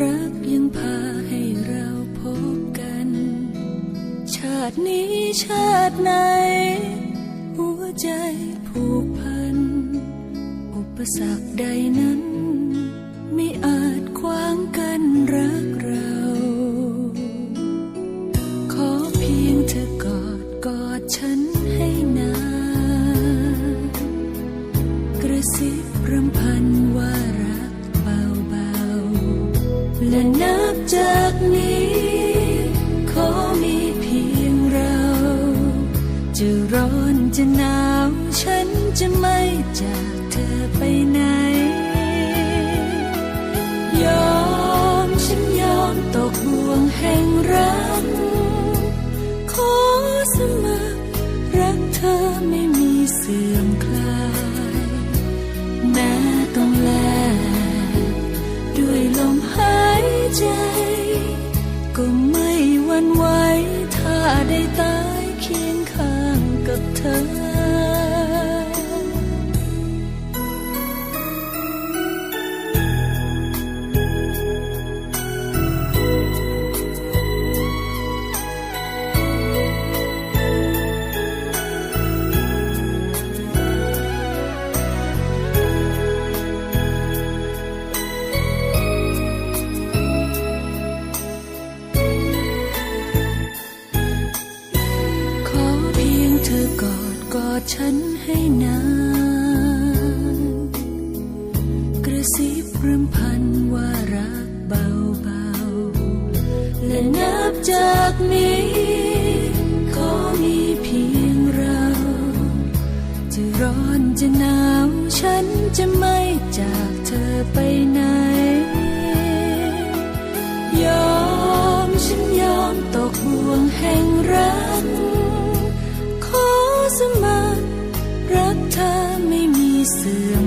รักยังพาให้เราพบกัน ชาตินี้ชาติไหน หัวใจผูกพัน อุปสรรคใดนั้น ไม่อาจขวางกันรักเรา ขอเพียงเธอกอดกอดฉัน และนับจากนี้ ขอมีเพียงเรา จะร้อนจะหนาว ฉันจะไม่จากเธอไปไหนา ฉันให้นาน กระซิบรำพันว่ารักเบาๆ และนับจากนี้ขอมีเพียงเรา จะร้อนจะหนาวฉันจะไม่จากเธอไปไหน มี